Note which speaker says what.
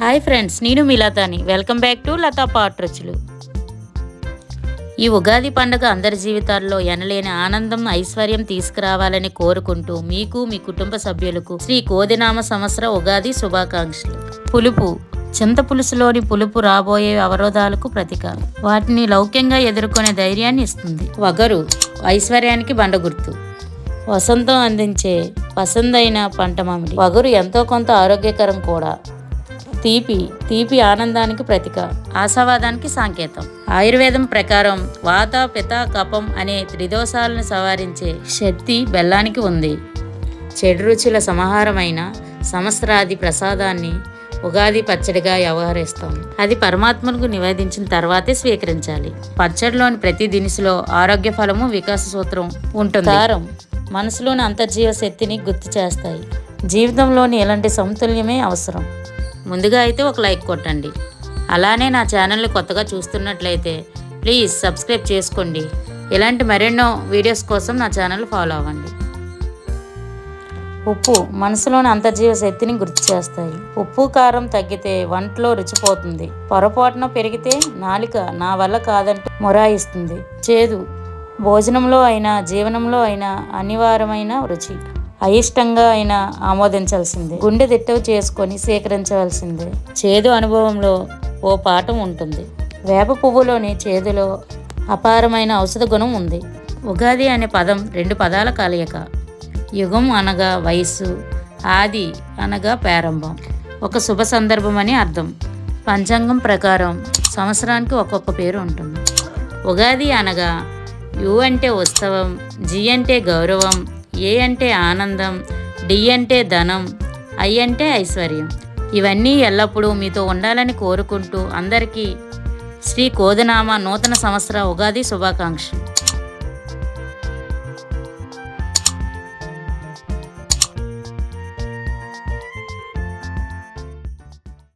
Speaker 1: Hi friends నేను మీ లతాని వెల్కమ్ బ్యాక్ టు లతా పాట్రచులు ఈ ఉగాది పండుగ అందరి జీవితాల్లో ఎనలేని ఆనందం ఐశ్వర్యం తీసుకురావాలని కోరుకుంటూ మీకు మీ కుటుంబ సభ్యులకు శ్రీ కోదినామ సంవత్సర ఉగాది శుభాకాంక్షలు. పులుపు. చింత పులుసులోని పులుపు రాబోయే అవరోధాలకు ప్రతీక వాటిని లౌక్యంగా ఎదుర్కొనే ధైర్యాన్ని ఇస్తుంది. వగరు. ఐశ్వర్యానికి బండ గుర్తు. వసంతం అందించే పసందైన పంట మామిడి. వగరు ఎంతో కొంత ఆరోగ్యకరం కూడా. తీపి తీపి ఆనందానికి ప్రతీక ఆశావాదానికి సంకేతం. ఆయుర్వేదం ప్రకారం వాత పిత కపం అనే త్రిదోషాలను సవారించే శక్తి బెల్లానికి ఉంది. చెడు రుచుల సమాహారమైన సంవత్సరాది ప్రసాదాన్ని ఉగాది పచ్చడిగా వ్యవహరిస్తాం. అది పరమాత్మకు నివేదించిన తర్వాతే స్వీకరించాలి. పచ్చడిలోని ప్రతి దినుసులో ఆరోగ్య ఫలము వికాస సూత్రం ఉంటుంది. కారం మనసులోని అంతర్జీవ శక్తిని గుర్తు చేస్తాయి. జీవితంలోని ఎలాంటి సమతుల్యమే అవసరం. ముందుగా అయితే ఒక లైక్ కొట్టండి. అలానే నా ఛానల్ని కొత్తగా చూస్తున్నట్లయితే ప్లీజ్ సబ్స్క్రైబ్ చేసుకోండి. ఇలాంటి మరెన్నో వీడియోస్ కోసం నా ఛానల్ ఫాలో అవ్వండి. ఉప్పు మనసులోని అంతర్జీవ శక్తిని గుర్తు చేస్తాయి. ఉప్పు కారం తగ్గితే వంటలో రుచిపోతుంది. పొరపాటున పెరిగితే నాలిక నా వల్ల కాదంటూ మొరాయిస్తుంది. చేదు భోజనంలో అయినా జీవనంలో అయినా అనివార్యమైన రుచి. అయిష్టంగా అయినా ఆమోదించాల్సిందే. గుండె దిట్టవు చేసుకొని స్వీకరించవలసిందే చేదు అనుభవంలో ఓ పాఠం ఉంటుంది. వేప పువ్వులోని చేదులో అపారమైన ఔషధ గుణం ఉంది. ఉగాది అనే పదం రెండు పదాల కలయిక. యుగం అనగా వయస్సు ఆది అనగా ప్రారంభం. ఒక శుభ సందర్భం అని అర్థం. పంచాంగం ప్రకారం సంవత్సరానికి ఒక్కొక్క పేరు ఉంటుంది. ఉగాది అనగా యు అంటే ఉత్సవం జి అంటే గౌరవం ఏ అంటే ఆనందం డి అంటే ధనం ఐ అంటే ఐశ్వర్యం. ఇవన్నీ ఎల్లప్పుడూ మీతో ఉండాలని కోరుకుంటూ అందరికీ శ్రీ కోదనామ నూతన సంవత్సర ఉగాది శుభాకాంక్షలు.